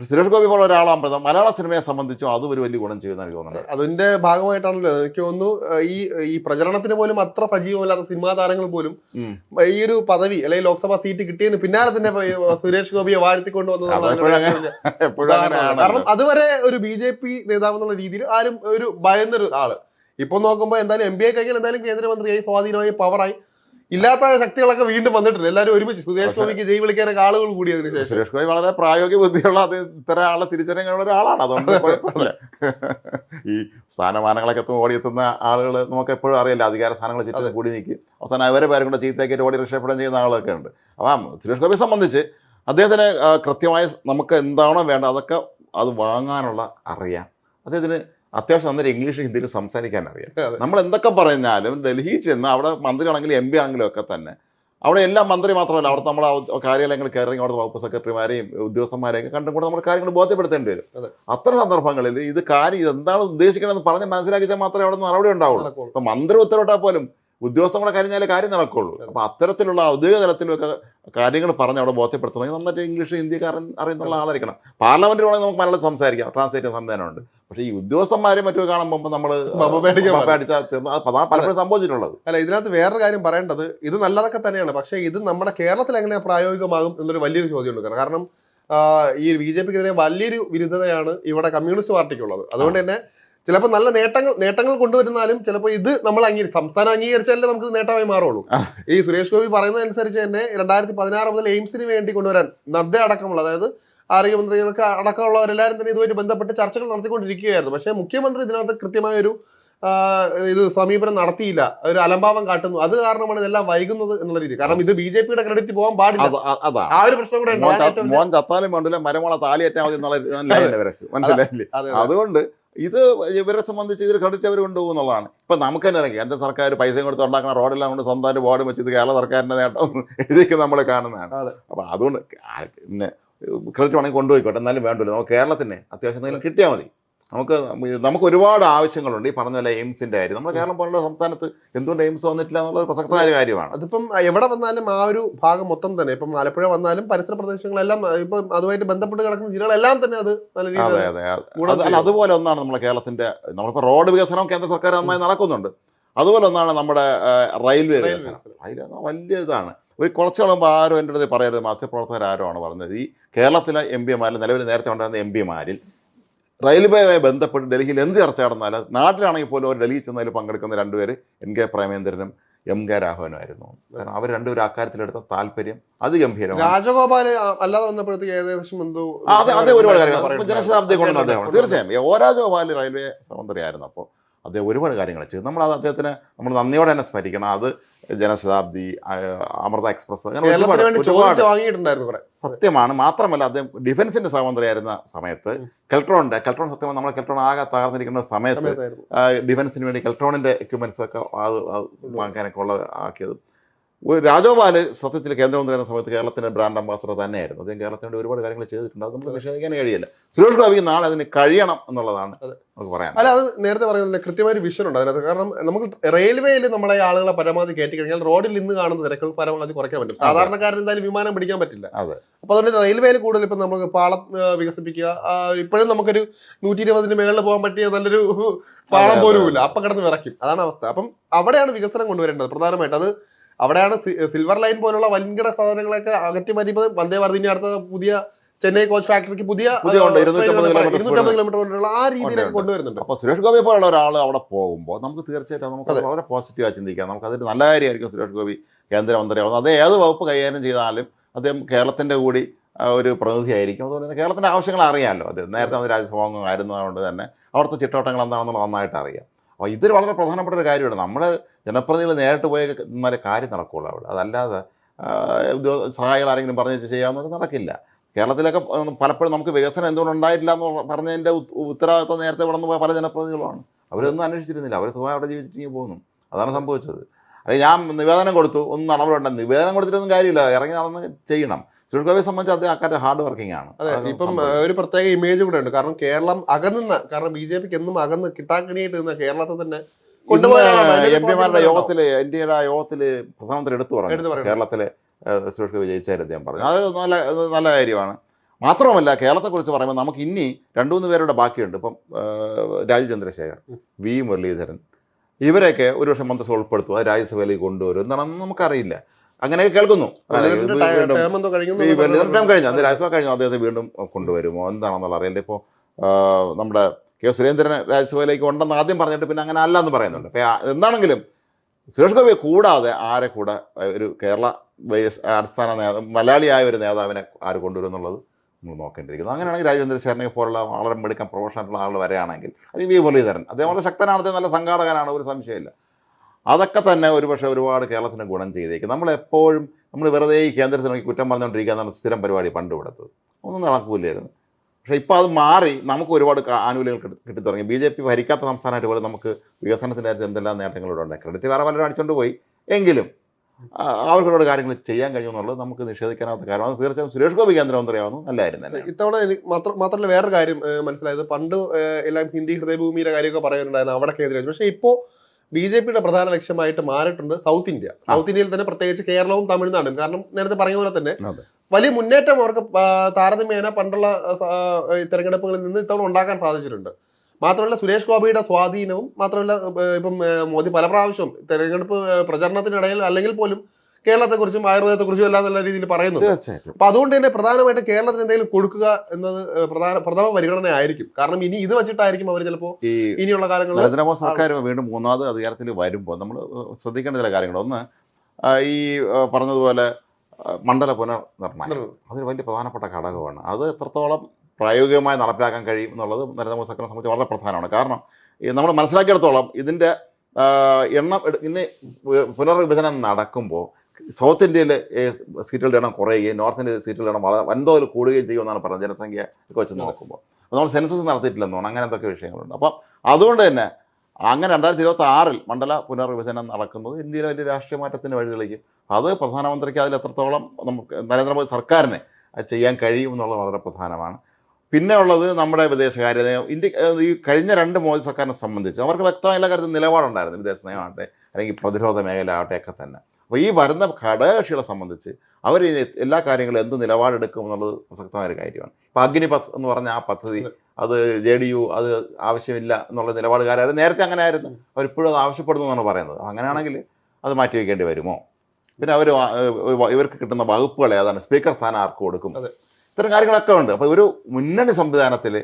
സുരേഷ് ഗോപി പോലെ ഒരാളാകുമ്പോൾ മലയാള സിനിമയെ സംബന്ധിച്ചും അതും ഒരു വലിയ ഗുണം ചെയ്യുന്ന എനിക്ക് തോന്നുന്നുണ്ട്. അതിന്റെ ഭാഗമായിട്ടാണല്ലോ എനിക്ക് തോന്നുന്നു ഈ ഈ പ്രചരണത്തിന് പോലും അത്ര സജീവമല്ലാത്ത സിനിമാ താരങ്ങൾ പോലും ഈ ഒരു പദവി അല്ലെങ്കിൽ ലോക്സഭാ സീറ്റ് കിട്ടിയതിന് പിന്നാലെ തന്നെ സുരേഷ് ഗോപിയെ വാഴ്ത്തിക്കൊണ്ട് വന്നത് കാരണം അതുവരെ ഒരു ബി ജെ പി നേതാവ് എന്നുള്ള രീതിയിൽ ആരും ഒരു ഭയന്നൊരു ആൾ. ഇപ്പൊ നോക്കുമ്പോൾ എന്തായാലും എം ബി എ കഴിഞ്ഞാൽ എന്തായാലും കേന്ദ്രമന്ത്രിയായി സ്വാധീനമായി പവറായി. ഇല്ലാത്ത ശക്തികളൊക്കെ വീണ്ടും വന്നിട്ടുണ്ട്. എല്ലാവരും ഒരുമിച്ച്. സുരേഷ് ഗോപിക്ക് ജയ് വിളിക്കാനൊക്കെ ആളുകൾ കൂടി അതിന് ശേഷം. സുരേഷ് ഗോപി വളരെ പ്രായോഗിക ബുദ്ധിയുള്ള അത് ഇത്ര ആളെ തിരിച്ചറിയാനുള്ള ഒരാളാണ്. അതുകൊണ്ട് കുഴപ്പമില്ല. ഈ സ്ഥാനമാനങ്ങളൊക്കെ എത്തുമ്പോൾ ഓടിയെത്തുന്ന ആളുകൾ നമുക്ക് എപ്പോഴും അറിയില്ല. അധികാര സ്ഥാനങ്ങൾ ചുറ്റും കൂടി നിൽക്കും. അവസാനം അവരെ പേരും കൂടെ ചീത്തയാക്കിയിട്ട് ഓടി രക്ഷപ്പെടുകയും ചെയ്യുന്ന ആളൊക്കെ ഉണ്ട്. അപ്പം സുരേഷ് ഗോപിയെ സംബന്ധിച്ച് അദ്ദേഹത്തിന് കൃത്യമായി നമുക്ക് എന്താണോ വേണ്ടത് അതൊക്കെ അത് വാങ്ങാനുള്ള അറിയാം. അദ്ദേഹത്തിന് അത്യാവശ്യം അന്നേരം ഇംഗ്ലീഷ് ഹിന്ദിയിൽ സംസാരിക്കാൻ അറിയാം നമ്മൾ എന്തൊക്കെ പറഞ്ഞാലും ഡൽഹി ചെന്ന് അവിടെ മന്ത്രി ആണെങ്കിലും എം പി ആണെങ്കിലും ഒക്കെ തന്നെ അവിടെ എല്ലാ മന്ത്രി മാത്രമല്ല അവിടെ നമ്മൾ കാര്യാലയങ്ങൾ കയറി അവിടുത്തെ വകുപ്പ് സെക്രട്ടറിമാരെയും ഉദ്യോഗസ്ഥന്മാരെയൊക്കെ കണ്ടും കൂടെ നമ്മൾ കാര്യങ്ങൾ ബോധ്യപ്പെടുത്തേണ്ടി വരും. അത്ര അത്തരം സന്ദർഭങ്ങളിൽ ഇത് കാര്യം ഇത് എന്താണ് ഉദ്ദേശിക്കണമെന്ന് പറഞ്ഞ് മനസ്സിലാക്കിയാൽ മാത്രമേ അവിടെ നടപടി ഉണ്ടാവുള്ളൂ. അപ്പോൾ ഇപ്പൊ മന്ത്രി ഉത്തരവിട്ടാൽ പോലും ഉദ്യോഗസ്ഥന്മാരെ കഴിഞ്ഞാലേ കാര്യം നടക്കുള്ളൂ. അപ്പൊ അത്തരത്തിലുള്ള ഔദ്യോഗിക തലത്തിലൊക്കെ കാര്യങ്ങൾ പറഞ്ഞ് അവിടെ ബോധ്യപ്പെടുത്തണമെങ്കിൽ നന്നായിട്ട് ഇംഗ്ലീഷ് ഹിന്ദിക്കാരൻ അറിയ അറിയുന്നുള്ള ആളായിരിക്കണം. പാർലമെന്റിലാണെങ്കിൽ നമുക്ക് മലയാളം സംസാരിക്കാം. ട്രാൻസ്ലേറ്റ് സംവിധാനമുണ്ട്. പക്ഷേ ഈ ഉദ്യോഗസ്ഥന്മാരെ മറ്റു കാണുമ്പോൾ നമ്മൾ. പലപ്പോഴും സംഭവിച്ചിട്ടുള്ളത്. അല്ല ഇതിനകത്ത് വേറൊരു കാര്യം പറയേണ്ടത് ഇത് നല്ലതൊക്കെ തന്നെയാണ്. പക്ഷേ ഇത് നമ്മുടെ കേരളത്തിൽ എങ്ങനെ പ്രായോഗികമാകും എന്നൊരു വലിയൊരു ചോദ്യമുണ്ട്. കാരണം ഈ ബി ജെ പിക്കെതിരെ വലിയൊരു വിരുദ്ധതയാണ് ഇവിടെ കമ്മ്യൂണിസ്റ്റ് പാർട്ടിക്കുള്ളത്. അതുകൊണ്ട് തന്നെ ചിലപ്പോൾ നല്ല നേട്ടങ്ങൾ നേട്ടങ്ങൾ കൊണ്ടുവരുന്നാലും ചിലപ്പോൾ ഇത് നമ്മൾ അംഗീകരി സംസ്ഥാനം അംഗീകരിച്ചാലേ നമുക്ക് നേട്ടമായി മാറുള്ളൂ. ഈ സുരേഷ് ഗോപി പറയുന്നതനുസരിച്ച് തന്നെ രണ്ടായിരത്തി പതിനാറ് മുതൽ എയിംസിന് വേണ്ടി കൊണ്ടുവരാൻ നദ്ദ അടക്കമുള്ള അതായത് ആരോഗ്യമന്ത്രികൾക്ക് അടക്കമുള്ളവരെല്ലാവരും തന്നെ ഇതുമായിട്ട് ബന്ധപ്പെട്ട് ചർച്ചകൾ നടത്തിക്കൊണ്ടിരിക്കുകയായിരുന്നു. പക്ഷേ മുഖ്യമന്ത്രി ഇതിനകത്ത് കൃത്യമായൊരു ഇത് സമീപനം നടത്തിയില്ല. ഒരു അലംഭാവം കാട്ടുന്നു. അത് കാരണമാണ് ഇതെല്ലാം വൈകുന്നത് എന്നുള്ള രീതി. കാരണം ഇത് ബി ജെ പിയുടെ ക്രെഡിറ്റ് പോകാൻ പാടില്ല. ആ ഒരു പ്രശ്നം കൂടെ മോൻ ചത്താലും വേണ്ടില്ല മരമുള താലിയേറ്റാൽ മതി എന്നുള്ള മനസ്സിലായില്ലേ? അതെ, അതെ. അതുകൊണ്ട് ഇത് ഇവരെ സംബന്ധിച്ച് ഇതിൽ ക്രെഡിറ്റ് അവർ കൊണ്ടുപോകും എന്നുള്ളതാണ്. ഇപ്പം നമുക്ക് തന്നെ ഇറങ്ങി കേന്ദ്ര സർക്കാർ പൈസ കൊടുത്ത് ഉണ്ടാക്കുന്ന റോഡെല്ലാം കൊണ്ട് സ്വന്തമായിട്ട് ബോർഡ് വെച്ച് ഇത് കേരള സർക്കാരിന്റെ നേട്ടം എഴുതിയൊക്കെ നമ്മൾ കാണുന്നതാണ്. അപ്പോൾ അതുകൊണ്ട് പിന്നെ ക്രെഡിറ്റ് വേണമെങ്കിൽ കൊണ്ടുപോയിക്കോട്ടെ. എന്നാലും വേണ്ടല്ലോ. നമുക്ക് കേരളത്തിന് അത്യാവശ്യം എന്തെങ്കിലും കിട്ടിയാൽ മതി. നമുക്ക് നമുക്ക് ഒരുപാട് ആവശ്യങ്ങളുണ്ട് ഈ പറഞ്ഞ പോലെ എയിംസിന്റെ കാര്യം. നമ്മുടെ കേരളം പോലുള്ള സംസ്ഥാനത്ത് എന്തുകൊണ്ട് എയിംസ് വന്നിട്ടില്ല എന്നുള്ളത് പ്രസക്തമായ കാര്യമാണ്. അതിപ്പം എവിടെ വന്നാലും ആ ഒരു ഭാഗം മൊത്തം തന്നെ. ഇപ്പം ആലപ്പുഴ വന്നാലും പരിസര പ്രദേശങ്ങളെല്ലാം ഇപ്പം അതുമായിട്ട് ബന്ധപ്പെട്ട് കിടക്കുന്ന ജില്ലകളെല്ലാം തന്നെ അത് നല്ല അതെ രീതിയിൽ അതെ അത് അല്ല അതുപോലെ ഒന്നാണ് നമ്മുടെ കേരളത്തിന്റെ നമ്മളിപ്പോൾ റോഡ് വികസനം കേന്ദ്ര സർക്കാർ നന്നായി നടക്കുന്നുണ്ട്. അതുപോലെ ഒന്നാണ് നമ്മുടെ റെയിൽവേ റെയിൽവേ വികസനം. റെയിൽവേ വലിയ ഇതാണ്. ഒരു കുറച്ച് കളുമ്പോൾ ആരും എന്റെ അടുത്ത് പറയരുത്. മാധ്യമപ്രവർത്തകർ ആരോ ആണ് പറഞ്ഞത്? ഈ കേരളത്തിലെ എം പിമാരിൽ നിലവിൽ നേരത്തെ ഉണ്ടായിരുന്ന എം പിമാരിൽ റെയിൽവേയുമായി ബന്ധപ്പെട്ട് ഡൽഹിയിൽ എന്ത് ചർച്ച നടന്നാലും നാട്ടിലാണെങ്കിൽ പോലും അവർ ഡൽഹിയിൽ ചെന്നതിൽ പങ്കെടുക്കുന്ന രണ്ടുപേര് എൻ കെ പ്രേമേന്ദ്രനും എം കെ രാഘവനുമായിരുന്നു. അവർ രണ്ടുപേരും അക്കാര്യത്തിലെടുത്ത താല്പര്യം അതിഗംഭീരമാണ് രാജഗോപാൽ ആ- അല്ലാതെ വന്നപ്പോഴത്തേക്ക് ഏകദേശം എന്തോ അതെ അതെ ഒരുപാട് കാര്യങ്ങൾ. പറയുന്നുണ്ടായിരുന്നു. ജനശതാബ്ദി കൊണ്ടുവന്ന അദ്ദേഹമാണ് തീർച്ചയായും. ഓ രാജഗോപാൽ റെയിൽവേ മന്ത്രിയായിരുന്നു അപ്പോൾ അദ്ദേഹം ഒരുപാട് കാര്യങ്ങൾ ചെയ്തു. നമ്മൾ അത് അദ്ദേഹത്തിന് നമ്മൾ നന്ദിയോടെ തന്നെ സ്മരിക്കണം. അത് ജനശതാബ്ദി അമൃത എക്സ്പ്രസ് അങ്ങനെ സത്യമാണ്. മാത്രമല്ല അദ്ദേഹം ഡിഫൻസിന്റെ സഹമന്ത്രിയായിരുന്ന സമയത്ത് കെൽട്രോണിന്റെ കെൽട്രോൺ സത്യം നമ്മൾ കെൽട്രോൺ ആകെ തകർന്നിരിക്കുന്ന സമയത്ത് ഡിഫൻസിന് വേണ്ടി കെൽട്രോണിന്റെ എക്യുപ്മെന്റ്സ് ഒക്കെ അത് അത് വാങ്ങാനൊക്കെ ഉള്ള ആക്കിയത്. ഒരു രാജഗോപാൽ സത്യത്തിൽ കേന്ദ്രമന്ത്രിയായിരുന്ന സമയത്ത് കേരളത്തിന്റെ ബ്രാൻഡ് അംബാസഡർ തന്നെയായിരുന്നു. അദ്ദേഹം കേരളത്തിനോട് ഒരുപാട് കാര്യങ്ങൾ ചെയ്തിട്ടുണ്ട്. അത് നമുക്ക് നിഷേധിക്കാൻ കഴിയില്ല. സുരേഷ് ഗോപിക്ക് നാളെ അതിന് കഴിയണം എന്നുള്ളതാണ് അത്. നമുക്ക് പറയാൻ അല്ല അത് നേരത്തെ പറയുന്നത് കൃത്യമായ ഒരു വിഷൻ ഉണ്ട്. അതിനകത്ത് കാരണം നമുക്ക് റെയിൽവേയിൽ നമ്മളെ ആളുകളെ പരമാവധി കയറ്റി കഴിഞ്ഞാൽ റോഡിൽ ഇന്ന് കാണുന്ന തിരക്കുകൾ പരമാവധി കുറയ്ക്കാൻ പറ്റും. സാധാരണക്കാരൻ എന്തായാലും വിമാനം പിടിക്കാൻ പറ്റില്ല. അതെ. അപ്പൊ അതുകൊണ്ട് റെയിൽവേയിൽ കൂടുതൽ ഇപ്പൊ നമ്മൾ പാളം വികസിപ്പിക്കുക. ഇപ്പോഴും നമുക്കൊരു നൂറ്റി ഇരുപതിന് മേളിൽ പോകാൻ പറ്റിയ നല്ലൊരു പാളം പോലും. ഇല്ല. അപ്പൊ കിടന്ന് വിറയ്ക്കും. അതാണ് അവസ്ഥ. അപ്പം അവിടെയാണ് വികസനം കൊണ്ടുവരേണ്ടത്. പ്രധാനമായിട്ട് അത് അവിടെയാണ് സിൽവർ ലൈൻ പോലുള്ള വൻകിട സാധനങ്ങളൊക്കെ അകറ്റി മരിയുമ്പോൾ വന്ദേ വർദ്ധിനി അടുത്ത പുതിയ ചെന്നൈ കോച്ച് ഫാക്ടറിക്ക് പുതിയ പുതിയ ഉണ്ട്, 250 കിലോമീറ്റർ ഇരുന്നൂറ്റമ്പത് കിലോമീറ്റർ കൊണ്ടുള്ള ആ രീതിയിലേക്ക് കൊണ്ടുവരുന്നുണ്ട്. അപ്പോൾ സുരേഷ് ഗോപി പോലുള്ള ഒരാൾ അവിടെ പോകുമ്പോൾ നമുക്ക് തീർച്ചയായിട്ടും നമുക്ക് വളരെ പോസിറ്റീവായി ചിന്തിക്കാം. നമുക്ക് അതൊരു നല്ല കാര്യമായിരിക്കും സുരേഷ് ഗോപി കേന്ദ്രമന്ത്രിയാവുന്നത് അത് ഏത് വകുപ്പ് കൈകാര്യം ചെയ്താലും അദ്ദേഹം കേരളത്തിന്റെ കൂടി ഒരു പ്രതിനിധിയായിരിക്കും അതുപോലെ തന്നെ കേരളത്തിന്റെ ആവശ്യങ്ങൾ അറിയാമല്ലോ അത് നേരത്തെ അത് രാജ്യസഭാ അംഗം ആയിരുന്നതുകൊണ്ട് തന്നെ അവിടുത്തെ ചിട്ടവട്ടങ്ങൾ എന്താണെന്നുള്ളത് നന്നായിട്ട് അറിയാം. അപ്പോൾ ഇതൊരു വളരെ പ്രധാനപ്പെട്ട ഒരു കാര്യമാണ്. നമ്മുടെ ജനപ്രതിനിധികൾ നേരിട്ട് പോയ എന്നാലേ കാര്യം നടക്കുകയുള്ളൂ അവിടെ. അതല്ലാതെ സഹായികൾ ആരെങ്കിലും പറഞ്ഞ് ചെയ്യാവുന്നത് നടക്കില്ല. കേരളത്തിലൊക്കെ പലപ്പോഴും നമുക്ക് വികസനം എന്തുകൊണ്ട് ഉണ്ടായിട്ടില്ല എന്ന് പറഞ്ഞതിന്റെ ഉത്ത- ഉത്തരവാദിത്വം നേരത്തെ വളർന്നു പോയ പല ജനപ്രതിനിധികളുമാണ് അവരൊന്നും അന്വേഷിച്ചിരുന്നില്ല. അവർ സുഖം അവിടെ ജീവിച്ചിട്ടിങ്ങനെ പോകുന്നു. അതാണ് സംഭവിച്ചത്. അത് ഞാൻ നിവേദനം കൊടുത്തു. ഒന്നും നടപടിയുണ്ട്. നിവേദനം കൊടുത്തിട്ടൊന്നും കാര്യമില്ല. ഇറങ്ങി നടന്ന് ചെയ്യണം. സുരേഷ് ഗോപിയെ സംബന്ധിച്ച് അദ്ദേഹം അക്കാര്യം ഹാർഡ് വർക്കിംഗ് ആണ്. അതെ. ഇപ്പം ഒരു പ്രത്യേക ഇമേജ് കൂടെ ഉണ്ട്. കാരണം കേരളം അകന്നുന്ന കാരണം ബി ജെ പിക്ക് എന്നും അകന്ന് കിട്ടാക്കണിയായിട്ട് നിന്ന കേരളത്തെ തന്നെ എം പിമാരുടെ എൻ ഡി എയുടെ യോഗത്തിൽ പ്രധാനമന്ത്രി എടുത്തു പറഞ്ഞു. കേരളത്തിലെ ഏഹ്, സുരേഷ് ഗോപി ജയിച്ചായിരുന്നു അദ്ദേഹം പറഞ്ഞു. അത് നല്ല നല്ല കാര്യമാണ്. മാത്രമല്ല കേരളത്തെക്കുറിച്ച് പറയുമ്പോൾ നമുക്ക് ഇനി രണ്ടു മൂന്ന് പേരുടെ ബാക്കിയുണ്ട്. ഇപ്പം രാജു ചന്ദ്രശേഖർ വി മുരളീധരൻ ഇവരെയൊക്കെ ഒരു പക്ഷേ മന്ത്രിസഭ ഉൾപ്പെടുത്തും അത് രാജ്യസഭയിലേക്ക് കൊണ്ടുവരും എന്താണെന്ന് നമുക്കറിയില്ല. അങ്ങനെയൊക്കെ കേൾക്കുന്നു. കഴിഞ്ഞു അത് രാജ്യസഭ കഴിഞ്ഞു. അദ്ദേഹത്തെ വീണ്ടും കൊണ്ടുവരുമോ? എന്താണെന്നുള്ള അറിയില്ല. ഇപ്പോൾ നമ്മുടെ കെ സുരേന്ദ്രൻ രാജ്യസഭയിലേക്ക് ഉണ്ടെന്ന് ആദ്യം പറഞ്ഞിട്ട് പിന്നെ അങ്ങനെ അല്ല എന്ന് പറയുന്നുണ്ട് അപ്പോൾ എന്താണെങ്കിലും സുരേഷ് ഗോപിയെ കൂടാതെ ആരെ കൂടെ ഒരു കേരള അടിസ്ഥാന നേതാവ് മലയാളിയായ ഒരു നേതാവിനെ ആര് കൊണ്ടുവരും എന്നുള്ളത് നമ്മൾ നോക്കേണ്ടിയിരിക്കുന്നു. അങ്ങനെയാണെങ്കിൽ രാജേന്ദ്ര ശരണിയെ പോലുള്ള വളരെ മെടുക്കാൻ പ്രൊഫഷണൽ ആൾ വരെയാണെങ്കിൽ അല്ലെങ്കിൽ വി മുരളീധരൻ. അദ്ദേഹം വളരെ ശക്തനാണ് അദ്ദേഹം നല്ല സംഘാടകനാണ് ഒരു സംശയമില്ല. അതൊക്കെ തന്നെ ഒരുപക്ഷെ ഒരുപാട് കേരളത്തിന് ഗുണം ചെയ്തേക്കും. നമ്മളെപ്പോഴും നമ്മൾ വെറുതെ ഈ കേന്ദ്രത്തിൽ നോക്കി കുറ്റം പറഞ്ഞുകൊണ്ടിരിക്കുക എന്നുള്ള സ്ഥിരം പരിപാടി പണ്ട് കൊടുത്തത് ഒന്നും നടക്കൂലായിരുന്നു പക്ഷേ ഇപ്പോൾ അത് മാറി നമുക്ക് ഒരുപാട് ആനുകൂല്യങ്ങൾ കിട്ടി തുടങ്ങി ബി ജെ പി ഭരിക്കാത്ത സംസ്ഥാനമായിട്ട് പോലും നമുക്ക് വികസനത്തിന്റെ കാര്യത്തിൽ എന്തെല്ലാം നേട്ടങ്ങളിവിടെ ഉണ്ട്? ക്രെഡിറ്റ് വേറെ പലരും അടിച്ചുകൊണ്ട് പോയി. എങ്കിലും അവർക്കൊരുപാട് കാര്യങ്ങൾ ചെയ്യാൻ കഴിയുമെന്നുള്ളത് നമുക്ക് നിഷേധിക്കാനാവാത്ത കാര്യമാണ്. തീർച്ചയായും സുരേഷ് ഗോപി കേന്ദ്രമന്ത്രിയാവുന്നു നല്ലതായിരുന്നു ഇത്തവണ എനിക്ക് മാത്രം മാത്രമല്ല വേറൊരു കാര്യം മനസ്സിലായത്. പണ്ട് എല്ലാം ഹിന്ദി ഹൃദയഭൂമിയുടെ കാര്യമൊക്കെ പറയുന്നുണ്ടായിരുന്നു. അവിടെ കേന്ദ്രീകരിച്ചു പക്ഷേ ഇപ്പോൾ ബി ജെ പിയുടെ പ്രധാന ലക്ഷ്യമായിട്ട് മാറിയിട്ടുണ്ട് സൗത്ത് ഇന്ത്യ. സൗത്ത് ഇന്ത്യയിൽ തന്നെ പ്രത്യേകിച്ച് കേരളവും തമിഴ്നാടും. കാരണം നേരത്തെ പറഞ്ഞ പോലെ തന്നെ വലിയ മുന്നേറ്റം അവർക്ക് താരതമ്യേന പണ്ടുള്ള തെരഞ്ഞെടുപ്പുകളിൽ നിന്ന് ഇത്തവണ ഉണ്ടാക്കാൻ സാധിച്ചിട്ടുണ്ട്. മാത്രമല്ല സുരേഷ് ഗോപിയുടെ സ്വാധീനവും മാത്രമല്ല ഇപ്പം മോദി പല പ്രാവശ്യം തെരഞ്ഞെടുപ്പ് പ്രചരണത്തിനിടയിൽ അല്ലെങ്കിൽ പോലും കേരളത്തെക്കുറിച്ചും ആയുർവേദത്തെക്കുറിച്ചും എല്ലാം നല്ല രീതിയിൽ തീർച്ചയായിട്ടും. അപ്പൊ അതുകൊണ്ട് തന്നെ പ്രധാനമായിട്ട് കേരളത്തിന് എന്തെങ്കിലും കൊടുക്കുക എന്നത് പ്രധാന പ്രഥമ പരിഗണന ആയിരിക്കും. കാരണം ഇനി ഇത് വെച്ചിട്ടായിരിക്കും അവർ ചിലപ്പോ ഇനിയുള്ള കാലങ്ങളിൽ നരേന്ദ്രമോദി സർക്കാർ വീണ്ടും മൂന്നാമത് അധികാരത്തിൽ വരുമ്പോൾ നമ്മൾ ശ്രദ്ധിക്കേണ്ട ചില കാര്യങ്ങൾ ഒന്ന് ഈ പറഞ്ഞതുപോലെ മണ്ഡല പുനർനിർമ്മാണം. അതൊരു വലിയ പ്രധാനപ്പെട്ട ഘടകമാണ്. അത് എത്രത്തോളം പ്രായോഗികമായി നടപ്പിലാക്കാൻ കഴിയും എന്നുള്ളത് നരേന്ദ്രമോദി സർക്കാരിനെ സംബന്ധിച്ച് വളരെ പ്രധാനമാണ്. കാരണം നമ്മൾ മനസ്സിലാക്കിയിടത്തോളം ഇതിന്റെ എണ്ണം ഇന്ന് പുനർവിഭജനം നടക്കുമ്പോൾ സൗത്ത് ഇന്ത്യയിലെ സീറ്റുകളുടെ എണ്ണം കുറയുകയും നോർത്ത് ഇന്ത്യയിലെ സീറ്റുകളുടെ എണ്ണം വളരെ വൻതോതിൽ കൂടുകയും ചെയ്യുമെന്നാണ് പറഞ്ഞത്. ജനസംഖ്യ ഒക്കെ വെച്ച് നോക്കുമ്പോൾ അപ്പോൾ നമ്മൾ സെൻസസ് നടത്തിയിട്ടില്ലെന്ന് തോന്നുന്നു. അങ്ങനെ എന്തൊക്കെ വിഷയങ്ങളുണ്ട്. അപ്പം അതുകൊണ്ട് തന്നെ അങ്ങനെ രണ്ടായിരത്തി ഇരുപത്തി ആറിൽ മണ്ഡല പുനർവിഭജനം നടക്കുന്നത് ഇന്ത്യയിലെ വലിയ രാഷ്ട്രീയ മാറ്റത്തിന് വഴിതെളിക്കും. അത് പ്രധാനമന്ത്രിക്ക് അതിൽ എത്രത്തോളം നമുക്ക് നരേന്ദ്രമോദി സർക്കാരിനെ ചെയ്യാൻ കഴിയും എന്നുള്ളത് വളരെ പ്രധാനമാണ്. പിന്നെ ഉള്ളത് നമ്മുടെ വിദേശകാര്യ നയം. ഇന്ത്യ ഈ കഴിഞ്ഞ രണ്ട് മോദി സർക്കാരിനെ സംബന്ധിച്ച് അവർക്ക് വ്യക്തമായ എല്ലാ കാര്യത്തിലും നിലപാടുണ്ടായിരുന്നു വിദേശ നയമാകട്ടെ അല്ലെങ്കിൽ പ്രതിരോധ മേഖല ആകട്ടെ ഒക്കെ തന്നെ. അപ്പോൾ ഈ വരുന്ന ഘടകകക്ഷികളെ സംബന്ധിച്ച് അവർ എല്ലാ കാര്യങ്ങളും എന്ത് നിലപാടെടുക്കും എന്നുള്ളത് പ്രസക്തമായ ഒരു കാര്യമാണ് ഇപ്പോൾ അഗ്നിപത്ത് എന്ന് പറഞ്ഞ ആ പദ്ധതി അത്. ജെ ഡി യു അത് ആവശ്യമില്ല എന്നുള്ള നിലപാടുകാരായിരുന്നു നേരത്തെ അങ്ങനെ ആയിരുന്നു അവരിപ്പോഴും അത് ആവശ്യപ്പെടുന്നു എന്നാണ് പറയുന്നത്. അങ്ങനെയാണെങ്കിൽ അത് മാറ്റി വയ്ക്കേണ്ടി വരുമോ? പിന്നെ അവർ ഇവർക്ക് കിട്ടുന്ന വകുപ്പുകൾ അതാണ് സ്പീക്കർ സ്ഥാനം ആർക്ക് കൊടുക്കും? ഇത്തരം കാര്യങ്ങളൊക്കെ ഉണ്ട്. അപ്പോൾ ഒരു മുന്നണി സംവിധാനത്തിൽ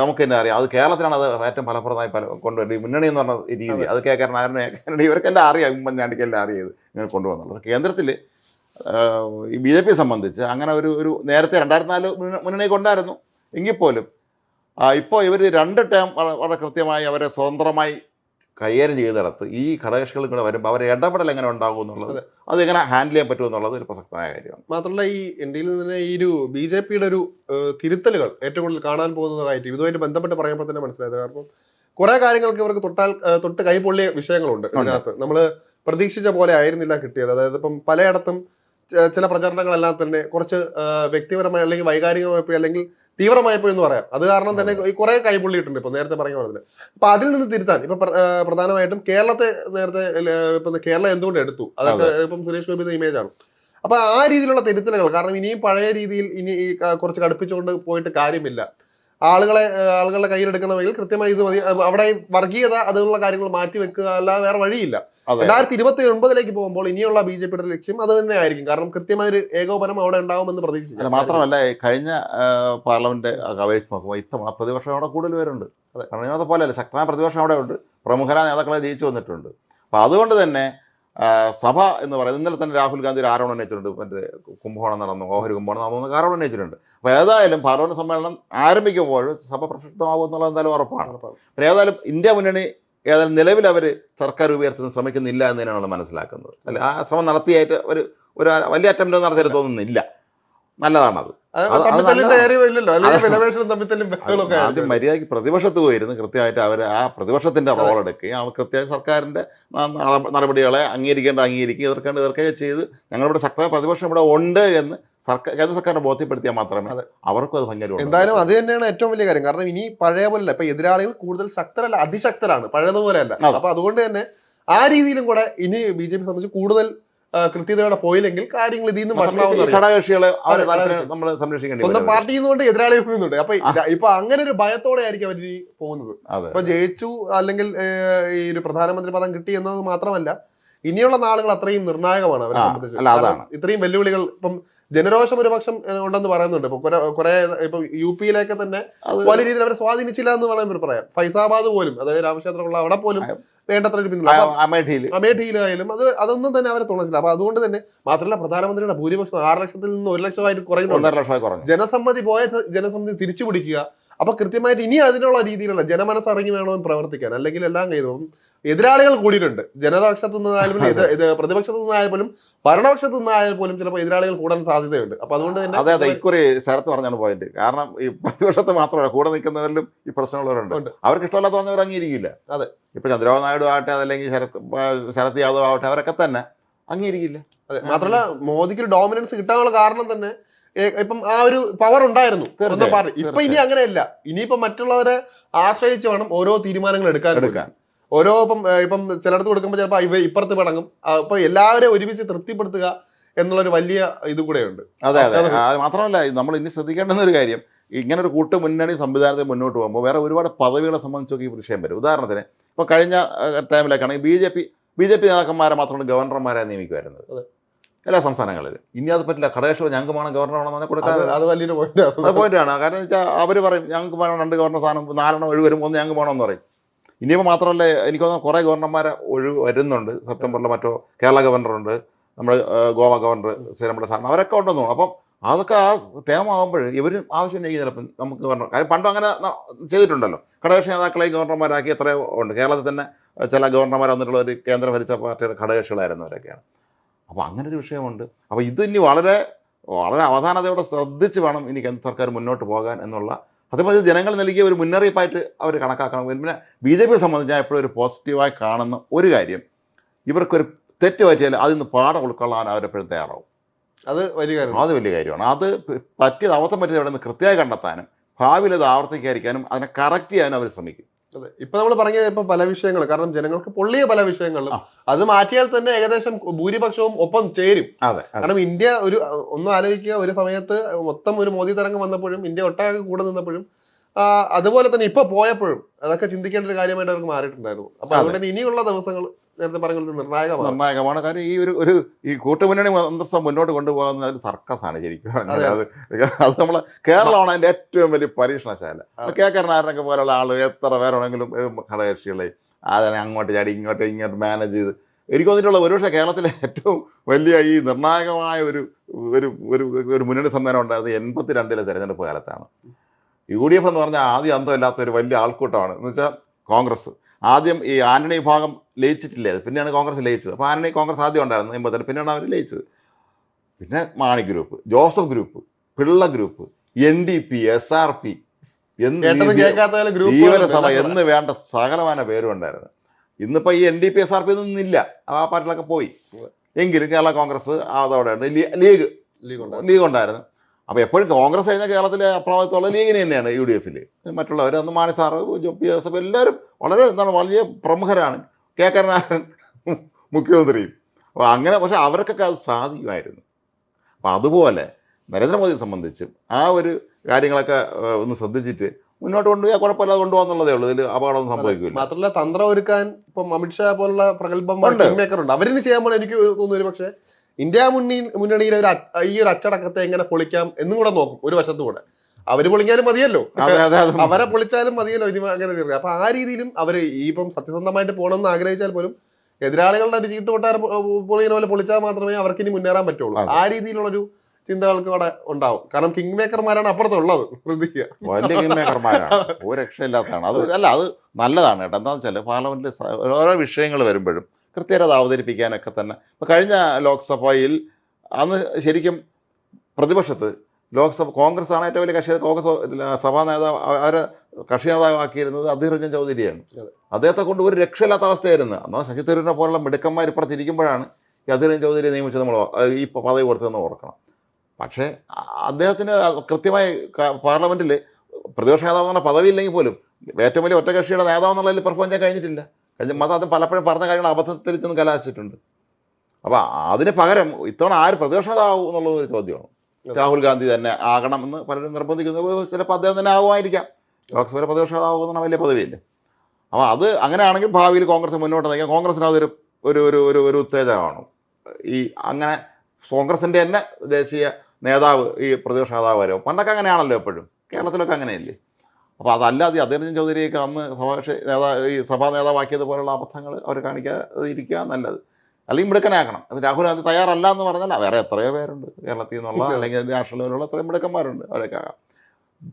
നമുക്ക് തന്നെ അറിയാം. അത് കേരളത്തിലാണ് അത് ഏറ്റവും ഫലപ്രദമായി പല കൊണ്ടുവരുന്നത്. മുന്നണി എന്ന് പറഞ്ഞ രീതി അത്. കെ കരുണാകരനെ ഇവർക്ക് ഇവർക്കെല്ലാം അറിയാം. ഉമ്മൻചാണ്ടിക്കെല്ലാം എല്ലാം ഇത് ഇങ്ങനെ കൊണ്ടുവന്നുള്ളത് കേന്ദ്രത്തിൽ ഈ ബി ജെ പിയെ സംബന്ധിച്ച് അങ്ങനെ ഒരു ഒരു നേരത്തെ രണ്ടായിരത്തി നാല് മുന്നണി കൊണ്ടായിരുന്നു. എങ്കിൽ പോലും ഇപ്പോൾ ഇവർ രണ്ട് ടേം വളരെ കൃത്യമായി അവരെ സ്വതന്ത്രമായി കൈകാര്യം ചെയ്തിടത്ത് ഈ ഘടകകക്ഷികളും കൂടെ വരുമ്പോൾ അവരെ ഇടപെടൽ എങ്ങനെ ഉണ്ടാകും എന്നുള്ളത് അതെ. എങ്ങനെ ഹാൻഡിൽ ചെയ്യാൻ പറ്റും എന്നുള്ളത് ഒരു പ്രസക്തമായ കാര്യമാണ്. മാത്രമല്ല ഈ ഇന്ത്യയിൽ തന്നെ ഈ ഒരു ബി ജെ പിയുടെ ഒരു തിരുത്തലുകൾ ഏറ്റവും കൂടുതൽ കാണാൻ പോകുന്നതായിട്ട് ഇതുമായിട്ട് ബന്ധപ്പെട്ട് പറയുമ്പോൾ തന്നെ മനസ്സിലായത്. കാരണം കുറെ കാര്യങ്ങൾക്ക് ഇവർക്ക് തൊട്ടാൽ തൊട്ട് കൈപൊള്ളിയ വിഷയങ്ങളുണ്ട് ഇതിനകത്ത്. നമ്മൾ പ്രതീക്ഷിച്ച പോലെ ആയിരുന്നില്ല കിട്ടിയത്. അതായത് ഇപ്പം പലയിടത്തും ചില പ്രചരണങ്ങളെല്ലാം തന്നെ കുറച്ച് വ്യക്തിപരമായി അല്ലെങ്കിൽ വൈകാരികമായി പോയി അല്ലെങ്കിൽ തീവ്രമായി പോയി എന്ന് പറയാം. അത് കാരണം തന്നെ ഈ കുറെ കൈപൊള്ളിയിട്ടുണ്ട് ഇപ്പൊ നേരത്തെ പറഞ്ഞ പോലെ അപ്പൊ അതിൽ നിന്ന് തിരുത്താൻ ഇപ്പൊ പ്രധാനമായിട്ടും കേരളത്തെ നേരത്തെ ഇപ്പൊ കേരളം എന്തുകൊണ്ട് എടുത്തു? അതൊക്കെ ഇപ്പം സുരേഷ് ഗോപിയുടെ ഇമേജ് ആണ്. അപ്പൊ ആ രീതിയിലുള്ള തിരുത്തലുകൾ കാരണം ഇനിയും പഴയ രീതിയിൽ ഇനി കുറച്ച് കടുപ്പിച്ചുകൊണ്ട് പോയിട്ട് കാര്യമില്ല. ആളുകളെ ആളുകളുടെ കയ്യിലെടുക്കണമെങ്കിൽ കൃത്യമായി ഇത് മതി. അവിടെ വർഗീയത അതുള്ള കാര്യങ്ങൾ മാറ്റി വെക്കുക അല്ലാതെ വേറെ വഴിയില്ല. രണ്ടായിരത്തി ഇരുപത്തി ഒൻപതിലേക്ക് പോകുമ്പോൾ ഇനിയുള്ള ബി ജെ പിയുടെ ലക്ഷ്യം അത് തന്നെ ആയിരിക്കും. കാരണം കൃത്യമായ ഒരു ഏകോപനം അവിടെ ഉണ്ടാവുമെന്ന് അല്ല പ്രതീക്ഷിച്ചു മാത്രമല്ല കഴിഞ്ഞ പാർലമെന്റ് അപേക്ഷിച്ച് നോക്കുമ്പോൾ ഇത്തവണ പ്രതിപക്ഷം അവിടെ കൂടുതൽ പേരുണ്ട്. അതെ. കാരണം ഇതിനകത്ത് പോലെയല്ല ശക്തമായ പ്രതിപക്ഷം അവിടെ ഉണ്ട് പ്രമുഖരായ നേതാക്കളെ ജയിച്ചു വന്നിട്ടുണ്ട്. അപ്പോൾ അതുകൊണ്ട് തന്നെ സഭ എന്ന് പറയുന്നത് ഇന്നലെ തന്നെ രാഹുൽ ഗാന്ധി ഒരു ആരോപണം ഉന്നയിച്ചിട്ടുണ്ട്. മറ്റേ കുംഭകോണം നടന്നു ഓഹരി കുംഭകോണം നടന്നു ആരോപണം ഉന്നയിച്ചിട്ടുണ്ട്. അപ്പോൾ ഏതായാലും പാർലമെന്റ് സമ്മേളനം ആരംഭിക്കുമ്പോൾ സഭ പ്രക്ഷുബ്ധമാകും എന്നുള്ളത് എന്തായാലും ഉറപ്പാണ്. അപ്പോൾ ഏതായാലും ഇന്ത്യ മുന്നണി ഏതായാലും നിലവിൽ അവർ സർക്കാർ ഉയർത്താൻ ശ്രമിക്കുന്നില്ല എന്ന് തന്നെയാണ് നമ്മൾ മനസ്സിലാക്കുന്നത്. അല്ല? ആ ശ്രമം നടത്തിയായിട്ട് ഒരു ഒരു വലിയ അറ്റംപ്റ്റ് നടത്തിയിട്ട് തോന്നുന്നില്ല. നല്ലതാണത്. ആദ്യം മര്യാദയ്ക്ക് പ്രതിപക്ഷത്ത് പോയിരുന്നു. കൃത്യമായിട്ട് അവർ ആ പ്രതിപക്ഷത്തിന്റെ റോൾ എടുക്കുകയും അവർ കൃത്യമായി സർക്കാരിന്റെ നടപടികളെ അംഗീകരിക്കേണ്ട അംഗീകരിക്കുക എതിർക്കേണ്ട എതിർക്കുകയും ചെയ്ത് ഞങ്ങളിവിടെ ശക്തമായ പ്രതിപക്ഷം ഇവിടെ ഉണ്ട് എന്ന് സർക്കാർ കേന്ദ്ര സർക്കാരിനെ ബോധ്യപ്പെടുത്തിയാൽ മാത്രമേ. അവർക്കും അത് ഭയങ്കര എന്തായാലും അത് തന്നെയാണ് ഏറ്റവും വലിയ കാര്യം. കാരണം ഇനി പഴയ പോലെ ഇപ്പൊ എതിരാളികൾ കൂടുതൽ ശക്തരല്ല അതിശക്തരാണ്. പഴയതുപോലെ അല്ല. അപ്പൊ അതുകൊണ്ട് തന്നെ ആ രീതിയിലും കൂടെ ഇനി ബി ജെ പി സംബന്ധിച്ച് കൂടുതൽ ആ, കൃത്യതയോടെ പോയില്ലെങ്കിൽ കാര്യങ്ങൾ ഇതിൽ നിന്ന് ഘടകകക്ഷികളെ. നമ്മൾ സംരക്ഷിക്കേണ്ടി സ്വന്തം. പാർട്ടിയിൽ നിന്നുകൊണ്ട് എതിരാളി പോകുന്നുണ്ട് അപ്പൊ ഇപ്പൊ അങ്ങനെ ഒരു ഭയത്തോടെ ആയിരിക്കും അവർ പോകുന്നത് അപ്പൊ ജയിച്ചു അല്ലെങ്കിൽ ഈ ഒരു പ്രധാനമന്ത്രി പദം കിട്ടി എന്നത് മാത്രമല്ല ഇനിയുള്ള നാളുകൾ അത്രയും നിർണായകമാണ് അവരെ സംബന്ധിച്ച്. ഇത്രയും വെല്ലുവിളികൾ ഇപ്പം ജനരോഷം ഒരു പക്ഷം ഉണ്ടെന്ന് പറയുന്നുണ്ട്. ഇപ്പൊ കുറെ ഇപ്പൊ യു പിയിലേക്ക് തന്നെ വലിയ രീതിയിൽ അവരെ സ്വാധീനിച്ചില്ല എന്ന് വേണമെങ്കിൽ പറയാം. ഫൈസാബാദ് പോലും അതായത് രാമക്ഷേത്രമുള്ള അവിടെ പോലും വേണ്ടത്ര ഒരു പിന്തുണ. അമേഠിയിൽ അമേഠിയിലായാലും അത് അതൊന്നും തന്നെ അവരെ തുണച്ചില്ല. അപ്പൊ അതുകൊണ്ട് തന്നെ മാത്രമല്ല പ്രധാനമന്ത്രിയുടെ ഭൂരിപക്ഷം ആറ് ലക്ഷത്തിൽ നിന്ന് ഒരു ലക്ഷമായിട്ട് കുറയുന്നുണ്ട്. കുറഞ്ഞു. ജനസമ്മതി പോയ ജനസമ്മതി തിരിച്ചു പിടിക്കുക അപ്പൊ കൃത്യമായിട്ട് ഇനി അതിനുള്ള രീതിയിലുള്ള ജനമനസ്സറിഞ്ഞ് വേണം പ്രവർത്തിക്കാൻ. അല്ലെങ്കിൽ എല്ലാം ചെയ്തു. എതിരാളികൾ കൂടിയിട്ടുണ്ട്. ജനതാപക്ഷത്തു നിന്നായാലും ഇത് പ്രതിപക്ഷത്തു നിന്നായാലും പോലും ഭരണപക്ഷത്തു നിന്നായാലും പോലും ചിലപ്പോൾ എതിരാളികൾ കൂടാൻ സാധ്യതയുണ്ട്. അപ്പൊ അതുകൊണ്ട് തന്നെ അതെ അതെ. ഇക്കുറി ശരത്ത് പറഞ്ഞാണ് പോയിന്റ് കാരണം ഈ പ്രതിപക്ഷത്തെ മാത്രമല്ല കൂടെ നിൽക്കുന്നവരിലും ഈ പ്രശ്നമുള്ളവരുണ്ട്. അവർക്ക് ഇഷ്ടമല്ലാത്ത വന്നവർ അംഗീകരിക്കില്ല. അതെ. ഇപ്പൊ ചന്ദ്രബാബു നായിഡു ആവട്ടെ അതല്ലെങ്കിൽ ശരത് ശരത് യാദവ് ആവട്ടെ അവരൊക്കെ തന്നെ അംഗീകരിക്കില്ല. അതെ, മാത്രമല്ല മോദിക്ക് ഒരു ഡോമിനൻസ് കിട്ടാനുള്ള കാരണം തന്നെ ഇപ്പം ആ ഒരു പവർ ഉണ്ടായിരുന്നു സ്വന്തം പാർട്ടി ഇപ്പൊ ഇനി അങ്ങനെയല്ല. ഇനിയിപ്പം മറ്റുള്ളവരെ ആശ്രയിച്ച് വേണം ഓരോ തീരുമാനങ്ങൾ എടുക്കാൻ എടുക്കാൻ. ഓരോ ഇപ്പം ഇപ്പം ചിലടത്ത് കൊടുക്കുമ്പോൾ ചിലപ്പോൾ ഇവ ഇപ്പുറത്ത് പിടങ്ങും അപ്പൊ എല്ലാവരെയും ഒരുമിച്ച് തൃപ്തിപ്പെടുത്തുക എന്നുള്ളൊരു വലിയ ഇത് കൂടെയുണ്ട്. അതെ അതെ. അതെ. മാത്രമല്ല നമ്മൾ ഇനി ശ്രദ്ധിക്കേണ്ടുന്ന ഒരു കാര്യം ഇങ്ങനെ ഒരു കൂട്ട് മുന്നണി സംവിധാനത്തിൽ മുന്നോട്ട് പോകുമ്പോൾ വേറെ ഒരുപാട് പദവികളെ സംബന്ധിച്ചൊക്കെ ഈ വിഷയം വരും. ഉദാഹരണത്തിന് ഇപ്പോൾ കഴിഞ്ഞ ടൈമിലേക്കാണെങ്കിൽ B J P B J P നേതാക്കന്മാരെ മാത്രമാണ് ഗവർണർമാരെ നിയമിക്കുമായിരുന്നത്. എല്ലാ സംസ്ഥാനങ്ങളിലും. ഇനി അത് പറ്റില്ല. ഘടകേശ്വർ ഞങ്ങൾക്ക് വേണം ഗവർണറാണെന്ന് പറഞ്ഞാൽ കൊടുക്കാൻ അത് വലിയൊരു പോയിന്റാണ് അത് പോയിന്റാണ് കാരണം വെച്ചാൽ അവർ പറയും ഞങ്ങൾക്ക് വേണം രണ്ട് ഗവർണർ സ്ഥാനം നാലെണ്ണം ഒഴിവ് വരും ഒന്ന് ഞങ്ങൾക്ക് വേണമെന്ന് പറയും. ഇനിയിപ്പോൾ മാത്രമല്ല എനിക്ക് തോന്നുന്നു കുറേ ഗവർണർമാരെ ഒഴിവ് വരുന്നുണ്ട്. സെപ്റ്റംബറിൽ മറ്റോ കേരള ഗവർണറുണ്ട് നമ്മുടെ ഗോവ ഗവർണർ ശ്രീരമണ സാറിന് അവരൊക്കെ ഉണ്ടെന്ന് തോന്നുന്നു. അപ്പം അതൊക്കെ ആ ടേം ആകുമ്പോൾ ഇവർ ആവശ്യം ഉണ്ടെങ്കിൽ ചിലപ്പം നമുക്ക് ഗവർണർ. കാര്യം പണ്ടും അങ്ങനെ ചെയ്തിട്ടുണ്ടല്ലോ. ഘടകകക്ഷി നേതാക്കളെയും ഗവർണർമാരാക്കി എത്രയോ ഉണ്ട്. കേരളത്തിൽ തന്നെ ചില ഗവർണർമാർ വന്നിട്ടുള്ള ഒരു കേന്ദ്ര ഭരിച്ച പാർട്ടിയുടെ ഘടകകക്ഷികളായിരുന്നവരൊക്കെയാണ് അപ്പോൾ അങ്ങനെ ഒരു വിഷയമുണ്ട്. അപ്പോൾ ഇത് ഇനി വളരെ വളരെ അവധാനതയോടെ ശ്രദ്ധിച്ച് വേണം ഇനി കേന്ദ്ര സർക്കാർ മുന്നോട്ട് പോകാൻ എന്നുള്ള. അതേപോലെ ജനങ്ങൾ നൽകിയ ഒരു മുന്നറിയിപ്പായിട്ട് അവർ കണക്കാക്കണം. പിന്നെ ബി ജെ പിയെ സംബന്ധിച്ച് ഞാൻ എപ്പോഴും ഒരു പോസിറ്റീവായി കാണുന്ന ഒരു കാര്യം ഇവർക്കൊരു തെറ്റ് പറ്റിയാൽ അതിൽ നിന്ന് പാഠം ഉൾക്കൊള്ളാൻ അവരെപ്പോഴും തയ്യാറാവും. അത് വലിയ കാര്യം അത് വലിയ കാര്യമാണ്. അത് പറ്റിയത് അബദ്ധം പറ്റിയത് എവിടെ നിന്ന് കൃത്യമായി കണ്ടെത്താനും ഭാവിയിൽ അത് ആവർത്തിക്കാതിരിക്കാനും അതിനെ കറക്റ്റ് ചെയ്യാനും അവർ ശ്രമിക്കും. അതെ. ഇപ്പൊ നമ്മൾ പറഞ്ഞ ഇപ്പൊ പല വിഷയങ്ങൾ കാരണം ജനങ്ങൾക്ക് പൊള്ളിയ പല വിഷയങ്ങളിലും അത് മാറ്റിയാൽ തന്നെ ഏകദേശം ഭൂരിപക്ഷവും ഒപ്പം ചേരും. കാരണം ഇന്ത്യ ഒരു ഒന്നും ആലോചിക്കുക ഒരു സമയത്ത് മൊത്തം ഒരു മോദി തരംഗം വന്നപ്പോഴും ഇന്ത്യ ഒട്ടാകെ കൂടെ നിന്നപ്പോഴും അതുപോലെ തന്നെ ഇപ്പൊ പോയപ്പോഴും അതൊക്കെ ചിന്തിക്കേണ്ട ഒരു കാര്യമായിട്ട് അവർക്ക് മാറിയിട്ടുണ്ടായിരുന്നു. അപ്പൊ അതെ. അതുകൊണ്ട് തന്നെ ഇനിയുള്ള ദിവസങ്ങൾ നേരത്തെ പറഞ്ഞത് നിർണായകമാണ്. നിർണായകമാണ്. കാര്യം ഈ ഒരു ഒരു ഈ കൂട്ടുമുന്നണി അന്തസ്ഥ മുന്നോട്ട് കൊണ്ടുപോകുന്ന ഒരു സർക്കസാണ് ശരിക്കും. അതെ. അത്. നമ്മൾ കേരളമാണ് അതിന്റെ ഏറ്റവും വലിയ പരീക്ഷണശാല. അതെ. കെ. കരുണാകരനൊക്കെ പോലുള്ള ആൾ എത്ര പേരാണെങ്കിലും ഘടകക്ഷികളെ ഘടകകക്ഷികളെ അതിനെ അങ്ങോട്ട് ചാടി ഇങ്ങോട്ട് ഇങ്ങോട്ട് മാനേജ് ചെയ്ത്. എനിക്ക് തോന്നിയിട്ടുള്ള ഒരുപക്ഷെ കേരളത്തിലെ ഏറ്റവും വലിയ ഈ നിർണായകമായ ഒരു ഒരു ഒരു ഒരു മുന്നണി സമ്മേളനം ഉണ്ടായിരുന്നത് എൺപത്തി രണ്ടിലെ തെരഞ്ഞെടുപ്പ് കാലത്താണ്. യു ഡി എഫ് എന്ന് പറഞ്ഞാൽ ആദ്യം അന്തമില്ലാത്ത ഒരു വലിയ ആൾക്കൂട്ടമാണ്. എന്ന് വെച്ചാൽ കോൺഗ്രസ്. ആദ്യം ഈ ആന്റണി വിഭാഗം ലയിച്ചിട്ടില്ലേ? പിന്നെയാണ് കോൺഗ്രസ് ലയിച്ചത്. അപ്പോൾ ആന്റണി കോൺഗ്രസ് ആദ്യം ഉണ്ടായിരുന്നു എൺപത്തിരണ്ട്. പിന്നെയാണ് അവർ ലയിച്ചത്. പിന്നെ Mani group Joseph group Pillai group N D P S R P കേൾക്കാത്ത ജീവനസഭ എന്ന് വേണ്ട സകലമാന പേരും ഉണ്ടായിരുന്നു ഇന്നിപ്പോൾ ഈ N D P S R P ഒന്നും ഇല്ല ആ പാർട്ടികളൊക്കെ പോയി. എങ്കിലും കേരള കോൺഗ്രസ് അതോടെ ലീഗ് ലീഗ് ഉണ്ടായിരുന്നു. അപ്പോൾ എപ്പോഴും കോൺഗ്രസ് കഴിഞ്ഞാൽ കേരളത്തിലെ അപ്രഭാവത്തുള്ള ലീഗിന് തന്നെയാണ് യു ഡി എഫിൽ മറ്റുള്ളവർ അന്ന് മാണി സാറ് ജോ- പി എസ് എല്ലാവരും വളരെ എന്താണ് വലിയ പ്രമുഖരാണ്. കെ. കരുണാകരൻ മുഖ്യമന്ത്രിയും. അപ്പോൾ അങ്ങനെ പക്ഷേ അവർക്കൊക്കെ അത് സാധിക്കുമായിരുന്നു. അപ്പോൾ അതുപോലെ നരേന്ദ്രമോദിയെ സംബന്ധിച്ചും ആ ഒരു കാര്യങ്ങളൊക്കെ ഒന്ന് ശ്രദ്ധിച്ചിട്ട് മുന്നോട്ട് കൊണ്ടുപോയാൽ കുഴപ്പമില്ലാതെ കൊണ്ടുപോകാന്നുള്ളതേ ഉള്ളൂ. ഇതിൽ അപകടമൊന്നും സംഭവിക്കില്ല. മാത്രമല്ല തന്ത്രം ഒരുക്കാൻ ഇപ്പം അമിത്ഷാ പോലുള്ള പ്രഗത്ഭന്മാർ ഉണ്ട്. അവരിന് ചെയ്യാൻ പോലെ എനിക്ക് തോന്നുന്നു പക്ഷേ ഇന്ത്യ മുന്നണി മുന്നണിയിലെ ഒരു ഈ ഒരു അച്ചടക്കത്തെ എങ്ങനെ പൊളിക്കാം എന്നും കൂടെ നോക്കും ഒരു വശത്തു കൂടെ. അവർ പൊളിക്കാനും മതിയല്ലോ. അവരെ പൊളിച്ചാലും മതിയല്ലോ ഇനി അങ്ങനെ തീർക്കുക അപ്പൊ ആ രീതിയിലും അവർ ഈ ഇപ്പം സത്യസന്ധമായിട്ട് പോകണമെന്ന് ആഗ്രഹിച്ചാൽ പോലും എതിരാളികളുടെ ഒരു ചീട്ട് കൊട്ടാരം പൊളിയുന്ന പോലെ പൊളിച്ചാൽ മാത്രമേ അവർക്ക് ഇനി മുന്നേറാൻ പറ്റുള്ളൂ. ആ രീതിയിലുള്ള ഒരു ചിന്തകൾക്ക് അവിടെ ഉണ്ടാവും. കാരണം കിങ് മേക്കർമാരാണ് അപ്പുറത്തുള്ളത് ശ്രദ്ധിക്കുക. വലിയ കിങ്മേക്കർമാരാണ് ഒരു രക്ഷയില്ലാത്തതാണ്. അത് അല്ല അത് നല്ലതാണ് കേട്ടോ. എന്താണെന്ന് വെച്ചാൽ പാർലമെന്റിൽ ഓരോ വിഷയങ്ങൾ വരുമ്പോഴും കൃത്യത അവതരിപ്പിക്കാനൊക്കെ തന്നെ. ഇപ്പോൾ കഴിഞ്ഞ ലോക്സഭയിൽ അന്ന് ശരിക്കും പ്രതിപക്ഷത്ത് ലോക്സഭ കോൺഗ്രസ് ആണ് ഏറ്റവും വലിയ കക്ഷി കോൺഗ്രസ് സഭാ നേതാവ് അവ- അവരെ കക്ഷി നേതാവാക്കിയിരുന്നത് അധീർ രഞ്ജൻ ചൗധരിയാണ് അദ്ദേഹത്തെ കൊണ്ട് ഒരു രക്ഷയില്ലാത്ത അവസ്ഥയായിരുന്നു. എന്നാൽ ശശി തരൂരിനെ പോലുള്ള മിടുക്കന്മാർ ഇപ്പുറത്തിരിക്കുമ്പോഴാണ് ഈ അധീർ രഞ്ജൻ ചൗധരിയെ നിയമിച്ചത് നമ്മൾ ഈ പദവി കൊടുത്തതെന്ന് ഓർക്കണം. പക്ഷേ അദ്ദേഹത്തിന് കൃത്യമായി പാർലമെന്റിൽ പ്രതിപക്ഷ നേതാവ് എന്ന പദവി ഇല്ലെങ്കിൽ പോലും ഏറ്റവും വലിയ ഒറ്റകക്ഷിയുടെ നേതാവ് എന്നുള്ളതിൽ പെർഫോം ചെയ്യാൻ കഴിഞ്ഞിട്ടില്ല. കഴിഞ്ഞ മാസം അത് പലപ്പോഴും പറഞ്ഞ കാര്യങ്ങൾ അബദ്ധത്തിൽ ചെന്ന് കലാശിച്ചിട്ടുണ്ട്. അപ്പോൾ അതിന് പകരം ഇത്തവണ ആര് പ്രതിപക്ഷ നേതാവും എന്നുള്ളത് ഒരു ചോദ്യമാണ്. രാഹുൽ ഗാന്ധി തന്നെ ആകണമെന്ന് പലരും നിർബന്ധിക്കുന്നത് ചിലപ്പോൾ അദ്ദേഹം തന്നെ ആകുമായിരിക്കാം ലോക്സഭയിലെ പ്രതിപക്ഷ നേതാവുന്ന വലിയ പദവിയില്ലേ? അപ്പോൾ അത് അങ്ങനെയാണെങ്കിൽ ഭാവിയിൽ കോൺഗ്രസ് മുന്നോട്ട് നയിക്കാം. കോൺഗ്രസിന് അതൊരു ഒരു ഒരു ഒരു ഒരു ഉത്തേജകമാണ്. ഈ അങ്ങനെ കോൺഗ്രസിന്റെ തന്നെ ദേശീയ നേതാവ് ഈ പ്രതിപക്ഷ നേതാവ് വരും. പണ്ടൊക്കെ അങ്ങനെയാണല്ലോ എപ്പോഴും. കേരളത്തിലൊക്കെ അങ്ങനെയല്ലേ? അപ്പോൾ അതല്ലാതെ അദ്ദേഹം ചൗധരിയൊക്കെ അന്ന് സഭാകക്ഷി നേതാ ഈ സഭാ നേതാവാക്കിയത് പോലുള്ള അബദ്ധങ്ങൾ അവർ കാണിക്കാതെ ഇരിക്കുക നല്ലത്. അല്ലെങ്കിൽ മിടുക്കനാക്കണം അപ്പം രാഹുൽ ഗാന്ധി തയ്യാറല്ല എന്ന് പറഞ്ഞാൽ വേറെ എത്രയോ പേരുണ്ട് കേരളത്തിൽ നിന്നുള്ള അല്ലെങ്കിൽ നാഷണൽ ലെവലുള്ള എത്രയും മിടുക്കന്മാരുണ്ട് അവരൊക്കെ ആകാം.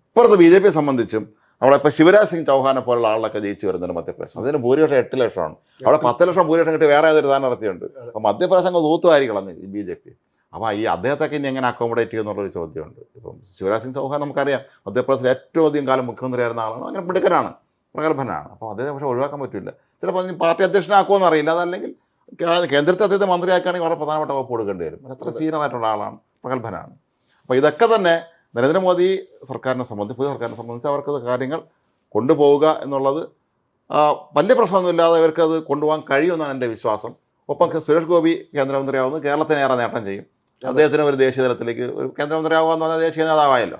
ഇപ്പുറത്ത് ബി ജെ പിയെ സംബന്ധിച്ചും അവിടെ ഇപ്പോൾ ശിവരാജ് സിംഗ് ചൗഹാനെ പോലുള്ള ആളൊക്കെ ജയിച്ചു വരുന്നുണ്ട് മധ്യപ്രദേശ്. അതിന് ഭൂരിപക്ഷം എട്ട് ലക്ഷമാണ്. അവിടെ പത്ത് ലക്ഷം ഭൂരിപക്ഷം കിട്ടി വേറെ ഏതൊരു ഇതാണ് നടത്തിയുണ്ട് അപ്പോൾ മധ്യപ്രദേശ് അങ്ങ് തൂത്തുമായിരിക്കണം ബി ജെ പി. അപ്പോൾ ഈ അദ്ദേഹത്തൊക്കെ ഇനി എങ്ങനെ അക്കോമഡേറ്റ് ചെയ്യുന്നുള്ളൊരു ചോദ്യമുണ്ട്. ഇപ്പം ശിവരാജ് സിംഗ് ചൗഹാൻ നമുക്കറിയാം മധ്യപ്രദേശിൽ ഏറ്റവും അധികം കാലം മുഖ്യമന്ത്രിയായിരുന്ന ആളാണ്. അങ്ങനെ മിടുക്കനാണ് പ്രഗത്ഭനാണ്. അപ്പോൾ അദ്ദേഹം പക്ഷേ ഒഴിവാക്കാൻ പറ്റില്ല. ചിലപ്പോൾ അതിന് പാർട്ടി അധ്യക്ഷനാക്കുമെന്ന് അറിയില്ല. അതല്ലെങ്കിൽ കേന്ദ്രത്തെ അദ്ദേഹത്തെ മന്ത്രിയാക്കുകയാണെങ്കിൽ വളരെ പ്രധാനപ്പെട്ട വകുപ്പ് കൊടുക്കേണ്ടി വരും. അത്ര സീനിയർ ആളാണ് പ്രഗത്ഭനാണ്. അപ്പോൾ ഇതൊക്കെ തന്നെ നരേന്ദ്രമോദി സർക്കാരിനെ സംബന്ധിച്ച് പുതിയ സർക്കാരിനെ സംബന്ധിച്ച് അവർക്ക് കാര്യങ്ങൾ കൊണ്ടുപോവുക എന്നുള്ളത് വലിയ പ്രശ്നമൊന്നുമില്ലാതെ അവർക്കത് കൊണ്ടുപോകാൻ കഴിയുമെന്നാണ് എന്റെ വിശ്വാസം. ഒപ്പം സുരേഷ് ഗോപി കേന്ദ്രമന്ത്രിയാവുന്നത് കേരളത്തിന് ഏറെ നേട്ടം ചെയ്യും. അദ്ദേഹത്തിന് ഒരു ദേശീയ തലത്തിലേക്ക് ഒരു കേന്ദ്രമന്ത്രി ആവുക എന്ന് പറഞ്ഞാൽ ദേശീയ നേതാവായല്ലോ.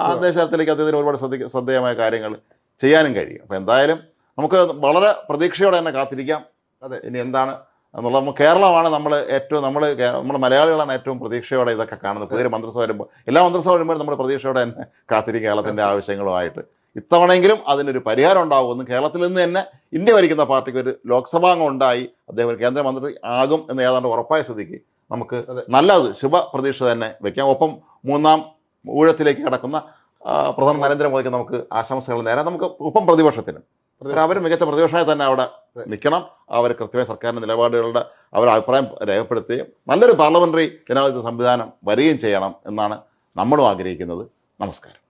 ആ ദേശീയ തലത്തിലേക്ക് അദ്ദേഹത്തിന് ഒരുപാട് ശ്രദ്ധ ശ്രദ്ധേയമായ കാര്യങ്ങൾ ചെയ്യാനും കഴിയും. അപ്പോൾ എന്തായാലും നമുക്ക് വളരെ പ്രതീക്ഷയോടെ തന്നെ കാത്തിരിക്കാം. അതെ. ഇനി എന്താണ് എന്നുള്ള നമ്മൾ കേരളമാണ് നമ്മൾ ഏറ്റവും നമ്മൾ നമ്മൾ മലയാളികളാണ് ഏറ്റവും പ്രതീക്ഷയോടെ ഇതൊക്കെ കാണുന്നത്. പുതിയ മന്ത്രിസഭ വരുമ്പോൾ എല്ലാ മന്ത്രിസഭ വരുമ്പോഴും നമ്മൾ പ്രതീക്ഷയോടെ തന്നെ കാത്തിരിക്കും കേരളത്തിന്റെ ആവശ്യങ്ങളുമായിട്ട്. ഇത്തവണയെങ്കിലും അതിനൊരു പരിഹാരം ഉണ്ടാകുമെന്ന് കേരളത്തിൽ നിന്ന് തന്നെ ഇന്ത്യ ഭരിക്കുന്ന പാർട്ടിക്ക് ഒരു ലോക്സഭാംഗം ഉണ്ടായി അദ്ദേഹം ഒരു കേന്ദ്രമന്ത്രി ആകും എന്ന് ഏതാണ്ട് ഉറപ്പായ സ്ഥിതിക്ക് നമുക്ക്. നല്ലത് ശുഭ പ്രതീക്ഷ തന്നെ വെക്കാം. ഒപ്പം മൂന്നാം ഊഴത്തിലേക്ക് കടക്കുന്ന പ്രധാന നരേന്ദ്രമോദിക്ക് നമുക്ക് ആശംസകൾ നേരാം. നമുക്ക് ഒപ്പം പ്രതിപക്ഷത്തിന്. അവർ മികച്ച പ്രതിപക്ഷമായി തന്നെ അവിടെ നിൽക്കണം. അവർ കൃത്യമായ സർക്കാരിന്റെ നിലപാടുകളുടെ അവർ അഭിപ്രായം രേഖപ്പെടുത്തുകയും നല്ലൊരു പാർലമെന്ററി ജനാധിപത്യ സംവിധാനം വരികയും ചെയ്യണം എന്നാണ് നമ്മളും ആഗ്രഹിക്കുന്നത്. നമസ്കാരം.